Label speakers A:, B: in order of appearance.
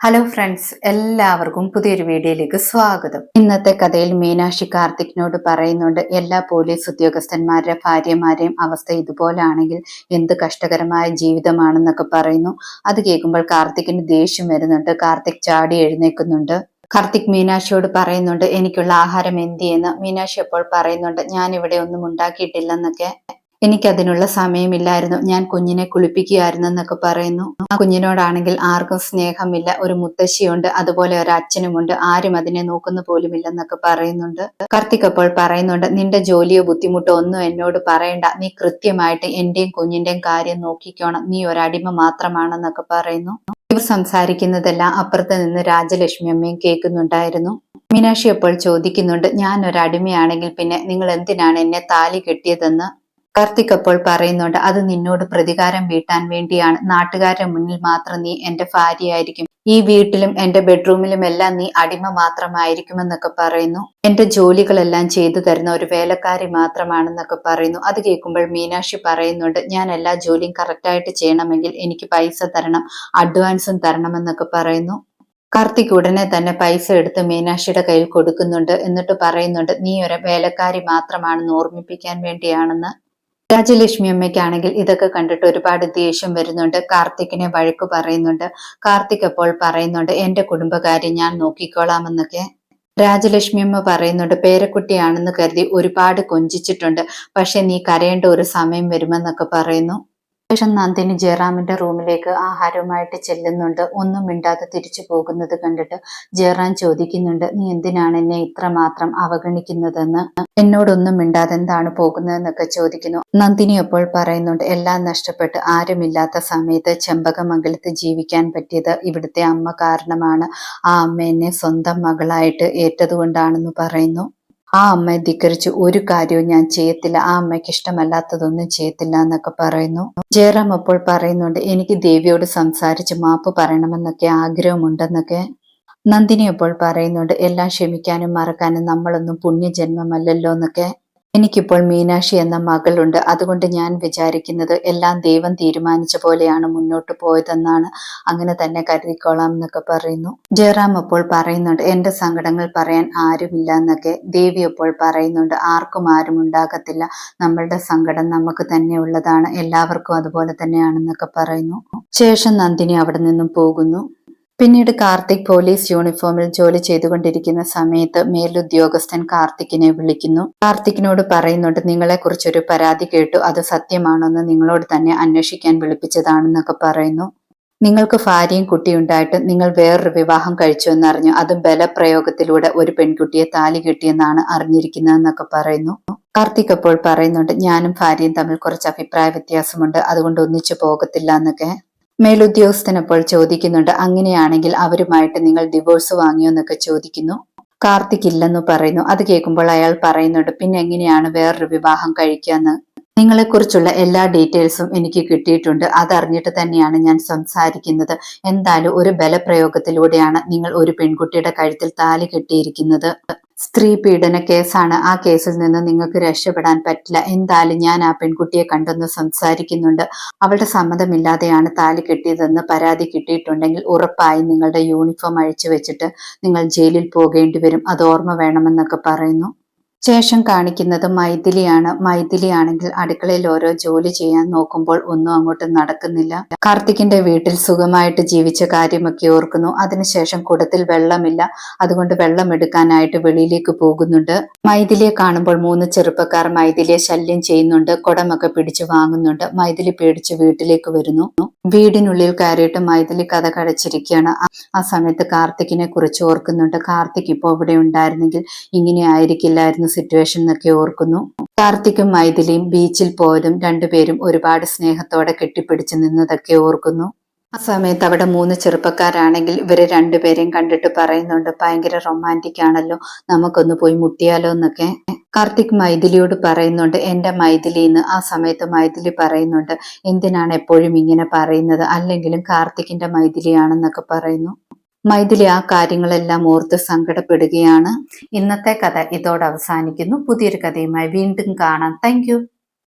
A: Hello friends എല്ലാവർക്കും പുതിയൊരു വീഡിയോയിലേക്ക് സ്വാഗതം. ഇന്നത്തെ കഥയിൽ മീനാക്ഷി കാർത്തിക്കിനോട് പറയുന്നുണ്ട് എല്ലാ പോലീസ് ഉദ്യോഗസ്ഥന്മാരുടെ ഭാര്യമാരെയും അവസ്ഥ ഇതുപോലാണെങ്കിൽ എന്ത് കഷ്ടകരമായ ജീവിതമാണെന്നൊക്കെ പറയുന്നു. അത് കേൾക്കുമ്പോൾ കാർത്തിക്കിന് ദേഷ്യം വരുന്നുണ്ട് കാർത്തിക് ചാടി എഴുന്നേക്കുന്നുണ്ട് കാർത്തിക് മീനാക്ഷിയോട് പറയുന്നുണ്ട് എനിക്കുള്ള ആഹാരം എന്തിയെന്ന്? മീനാക്ഷി അപ്പോൾ പറയുന്നുണ്ട് ഞാൻ ഇവിടെ ഒന്നും ഉണ്ടാക്കിയിട്ടില്ലെന്നൊക്കെ. എനിക്കതിനുള്ള സമയമില്ലായിരുന്നു. ഞാൻ കുഞ്ഞിനെ കുളിപ്പിക്കുകയായിരുന്നു എന്നൊക്കെ പറയുന്നു. ആ കുഞ്ഞിനോടാണെങ്കിൽ ആർക്കും സ്നേഹമില്ല. ഒരു മുത്തശ്ശിയുണ്ട്. അതുപോലെ ഒരു അച്ഛനുമുണ്ട് ആരും അതിനെ നോക്കുന്ന പോലുമില്ലെന്നൊക്കെ പറയുന്നുണ്ട്. കാർത്തിക് അപ്പോൾ പറയുന്നുണ്ട് നിന്റെ ജോലിയോ ബുദ്ധിമുട്ടോ ഒന്നും എന്നോട് പറയണ്ട. നീ കൃത്യമായിട്ട് എന്റെയും കുഞ്ഞിന്റെയും കാര്യം നോക്കിക്കോണം. നീ ഒരടിമ മാത്രമാണെന്നൊക്കെ പറയുന്നു. ഇവർ സംസാരിക്കുന്നതെല്ലാം അപ്പുറത്ത് നിന്ന് രാജലക്ഷ്മി അമ്മയും കേൾക്കുന്നുണ്ടായിരുന്നു. മീനാക്ഷി അപ്പോൾ ചോദിക്കുന്നുണ്ട് ഞാൻ ഒരു അടിമയാണെങ്കിൽ പിന്നെ നിങ്ങൾ എന്തിനാണ് എന്നെ താലി കെട്ടിയതെന്ന്? കാർത്തിക് അപ്പോൾ പറയുന്നുണ്ട് അത് നിന്നോട് പ്രതികാരം വീട്ടാൻ വേണ്ടിയാണ്. നാട്ടുകാരുടെ മുന്നിൽ മാത്രം നീ എന്റെ ഭാര്യയായിരിക്കും. ഈ വീട്ടിലും എന്റെ ബെഡ്റൂമിലും എല്ലാം നീ അടിമ മാത്രമായിരിക്കുമെന്നൊക്കെ പറയുന്നു. എന്റെ ജോലികളെല്ലാം ചെയ്തു തരുന്ന ഒരു വേലക്കാരി മാത്രമാണെന്നൊക്കെ പറയുന്നു. അത് കേൾക്കുമ്പോൾ മീനാക്ഷി പറയുന്നുണ്ട് ഞാൻ എല്ലാ ജോലിയും കറക്റ്റായിട്ട് ചെയ്യണമെങ്കിൽ എനിക്ക് പൈസ തരണം അഡ്വാൻസും തരണമെന്നൊക്കെ പറയുന്നു. കാർത്തിക് ഉടനെ തന്നെ പൈസ എടുത്ത് മീനാക്ഷിയുടെ കയ്യിൽ കൊടുക്കുന്നുണ്ട്. എന്നിട്ട് പറയുന്നുണ്ട് നീ ഒരു വേലക്കാരി മാത്രമാണെന്ന് ഓർമ്മിപ്പിക്കാൻ വേണ്ടിയാണെന്ന്. രാജലക്ഷ്മി അമ്മയ്ക്കാണെങ്കിൽ ഇതൊക്കെ കണ്ടിട്ട് ഒരുപാട് ദേഷ്യം വരുന്നുണ്ട്. കാർത്തിക്കിനെ വഴക്ക് പറയുന്നുണ്ട്. കാർത്തിക് അപ്പോൾ പറയുന്നുണ്ട് എന്റെ കുടുംബകാര്യം ഞാൻ നോക്കിക്കോളാമെന്നൊക്കെ. രാജലക്ഷ്മി അമ്മ പറയുന്നുണ്ട് പേരക്കുട്ടിയാണെന്ന് കരുതി ഒരുപാട് കൊഞ്ചിച്ചിട്ടുണ്ട്. പക്ഷെ നീ കരയേണ്ട ഒരു സമയം വരുമെന്നൊക്കെ പറയുന്നു. ശേഷം നന്ദിനി ജയറാമിന്റെ റൂമിലേക്ക് ആഹാരവുമായിട്ട് ചെല്ലുന്നുണ്ട്. ഒന്നും മിണ്ടാതെ തിരിച്ചു പോകുന്നത് കണ്ടിട്ട് ജയറാം ചോദിക്കുന്നുണ്ട് നീ എന്തിനാണ് എന്നെ ഇത്രമാത്രം അവഗണിക്കുന്നതെന്ന്? എന്നോടൊന്നും മിണ്ടാതെ എന്താണ് പോകുന്നതെന്നൊക്കെ ചോദിക്കുന്നു. നന്ദിനി അപ്പോൾ പറയുന്നുണ്ട് എല്ലാം നഷ്ടപ്പെട്ട് ആരുമില്ലാത്ത സമയത്ത് ചെമ്പകമംഗലത്ത് ജീവിക്കാൻ പറ്റിയത് ഇവിടുത്തെ അമ്മ കാരണമാണ്. ആ അമ്മ എന്നെ സ്വന്തം മകളായിട്ട് ഏറ്റതുകൊണ്ടാണെന്ന് പറയുന്നു. ആ അമ്മയെ ധിക്കരിച്ച്. ഒരു കാര്യവും ഞാൻ ചെയ്യത്തില്ല. ആ അമ്മയ്ക്ക് ഇഷ്ടമല്ലാത്തതൊന്നും ചെയ്യത്തില്ല എന്നൊക്കെ പറയുന്നു. ജയറാം അപ്പോൾ പറയുന്നുണ്ട് എനിക്ക് ദേവിയോട് സംസാരിച്ച് മാപ്പ് പറയണമെന്നൊക്കെ ആഗ്രഹമുണ്ടെന്നൊക്കെ. നന്ദിനി അപ്പോൾ പറയുന്നുണ്ട് എല്ലാം ക്ഷമിക്കാനും മറക്കാനും നമ്മളൊന്നും പുണ്യജന്മമല്ലല്ലോ എന്നൊക്കെ. എനിക്കിപ്പോൾ മീനാക്ഷി എന്ന മകളുണ്ട്. അതുകൊണ്ട് ഞാൻ വിചാരിക്കുന്നത് എല്ലാം ദൈവം തീരുമാനിച്ച പോലെയാണ് മുന്നോട്ട് പോയതെന്നാണ്. അങ്ങനെ തന്നെ കരുതിക്കോളാം എന്നൊക്കെ പറയുന്നു. ജയറാം അപ്പോൾ പറയുന്നുണ്ട് എന്റെ സങ്കടങ്ങൾ പറയാൻ ആരുമില്ല എന്നൊക്കെ ദേവി അപ്പോൾ പറയുന്നുണ്ട് ആർക്കും ആരും ഉണ്ടാകത്തില്ല. നമ്മളുടെ സങ്കടം നമുക്ക് തന്നെ ഉള്ളതാണ്. എല്ലാവർക്കും അതുപോലെ തന്നെയാണെന്നൊക്കെ പറയുന്നു. ശേഷം നന്ദിനി അവിടെ നിന്നും പോകുന്നു. പിന്നീട് കാർത്തിക് പോലീസ് യൂണിഫോമിൽ ജോലി ചെയ്തുകൊണ്ടിരിക്കുന്ന സമയത്ത് മേലുദ്യോഗസ്ഥൻ കാർത്തിക്കിനെ വിളിക്കുന്നു. കാർത്തിക്കിനോട് പറയുന്നുണ്ട് നിങ്ങളെ കുറിച്ചൊരു പരാതി കേട്ടു. അത് സത്യമാണെന്ന് നിങ്ങളോട് തന്നെ അന്വേഷിക്കാൻ വിളിപ്പിച്ചതാണെന്നൊക്കെ പറയുന്നു. നിങ്ങൾക്ക് ഭാര്യയും കുട്ടിയുണ്ടായിട്ട് നിങ്ങൾ വേറൊരു വിവാഹം കഴിച്ചു എന്നറിഞ്ഞു. അതും ബലപ്രയോഗത്തിലൂടെ ഒരു പെൺകുട്ടിയെ താലി കിട്ടിയെന്നാണ് അറിഞ്ഞിരിക്കുന്നതെന്നൊക്കെ പറയുന്നു. കാർത്തിക് അപ്പോൾ പറയുന്നുണ്ട് ഞാനും ഭാര്യയും തമ്മിൽ കുറച്ച് അഭിപ്രായ വ്യത്യാസമുണ്ട്. അതുകൊണ്ട് ഒന്നിച്ചു പോകത്തില്ല എന്നൊക്കെ. മേലുദ്യോഗസ്ഥൻ അപ്പോൾ ചോദിക്കുന്നുണ്ട് അങ്ങനെയാണെങ്കിൽ അവരുമായിട്ട് നിങ്ങൾ ഡിവോഴ്സ് വാങ്ങിയോ എന്നൊക്കെ ചോദിക്കുന്നു. കാർത്തിക് ഇല്ലെന്ന് പറയുന്നു. അത് കേൾക്കുമ്പോൾ അയാൾ പറയുന്നുണ്ട് പിന്നെ എങ്ങനെയാണ് വേറൊരു വിവാഹം കഴിക്കാന്ന് നിങ്ങളെക്കുറിച്ചുള്ള എല്ലാ ഡീറ്റെയിൽസും എനിക്ക് കിട്ടിയിട്ടുണ്ട്. അതറിഞ്ഞിട്ട് തന്നെയാണ് ഞാൻ സംസാരിക്കുന്നത്. എന്തായാലും ഒരു ബലപ്രയോഗത്തിലൂടെയാണ് നിങ്ങൾ ഒരു പെൺകുട്ടിയുടെ കഴുത്തിൽ താലി കെട്ടിയിരിക്കുന്നത്. സ്ത്രീ പീഡന കേസാണ്. ആ കേസിൽ നിന്ന് നിങ്ങൾക്ക് രക്ഷപ്പെടാൻ പറ്റില്ല. എന്തായാലും ഞാൻ ആ പെൺകുട്ടിയെ കണ്ടെന്ന് സംസാരിക്കുന്നുണ്ട്. അവളുടെ സമ്മതമില്ലാതെയാണ് താലി കെട്ടിയതെന്ന് പരാതി കിട്ടിയിട്ടുണ്ടെങ്കിൽ ഉറപ്പായും നിങ്ങളുടെ യൂണിഫോം അഴിച്ചു വെച്ചിട്ട് നിങ്ങൾ ജയിലിൽ പോകേണ്ടി വരും. അത് ഓർമ്മ വേണമെന്നൊക്കെ പറയുന്നു. ശേഷം കാണിക്കുന്നത് മൈഥിലിയാണ്. മൈഥിലിയാണെങ്കിൽ അടുക്കളയിൽ ഓരോ ജോലി ചെയ്യാൻ നോക്കുമ്പോൾ ഒന്നും അങ്ങോട്ട് നടക്കുന്നില്ല. കാർത്തിക്കിന്റെ വീട്ടിൽ സുഖമായിട്ട് ജീവിച്ച കാര്യമൊക്കെ ഓർക്കുന്നു. അതിനുശേഷം കുടത്തിൽ വെള്ളമില്ല. അതുകൊണ്ട് വെള്ളം എടുക്കാനായിട്ട് വെളിയിലേക്ക് പോകുന്നുണ്ട്. മൈഥിലിയെ കാണുമ്പോൾ മൂന്ന് ചെറുപ്പക്കാർ മൈഥിലിയെ ശല്യം ചെയ്യുന്നുണ്ട്. കുടമൊക്കെ പിടിച്ചു വാങ്ങുന്നുണ്ട്. മൈഥിലി പേടിച്ച് വീട്ടിലേക്ക് വരുന്നു. വീടിനുള്ളിൽ കയറിയിട്ട് മൈഥിലി കഥ കടച്ചിരിക്കുകയാണ് ആ സമയത്ത് കാർത്തിക്കിനെ കുറിച്ച് ഓർക്കുന്നുണ്ട്. കാർത്തിക് ഇപ്പോൾ ഇവിടെ ഉണ്ടായിരുന്നെങ്കിൽ ഇങ്ങനെ ആയിരിക്കില്ലായിരുന്നു. സിറ്റുവേഷൻ എന്നൊക്കെ ഓർക്കുന്നു. കാർത്തിക്കും മൈഥിലിയും ബീച്ചിൽ പോയതും രണ്ടുപേരും ഒരുപാട് സ്നേഹത്തോടെ കെട്ടിപ്പിടിച്ചു നിന്നതൊക്കെ ഓർക്കുന്നു. ആ സമയത്ത് അവിടെ മൂന്ന് ചെറുപ്പക്കാരാണെങ്കിൽ ഇവരെ രണ്ടുപേരെയും കണ്ടിട്ട് പറയുന്നുണ്ട് ഭയങ്കര റൊമാന്റിക് ആണല്ലോ നമുക്കൊന്ന് പോയി മുട്ടിയാലോ എന്നൊക്കെ. കാർത്തിക് മൈഥിലിയോട് പറയുന്നുണ്ട് എന്റെ മൈഥിലി എന്ന് ആ സമയത്ത് മൈഥിലി പറയുന്നുണ്ട് എന്തിനാണ് എപ്പോഴും ഇങ്ങനെ പറയുന്നത്? അല്ലെങ്കിലും കാർത്തിക്കിന്റെ മൈഥിലിയാണെന്നൊക്കെ പറയുന്നു. മൈഥിലി ആ കാര്യങ്ങളെല്ലാം ഓർത്ത് സങ്കടപ്പെടുകയാണ്. ഇന്നത്തെ കഥ ഇതോടെ അവസാനിക്കുന്നു. പുതിയൊരു കഥയുമായി വീണ്ടും കാണാം. താങ്ക്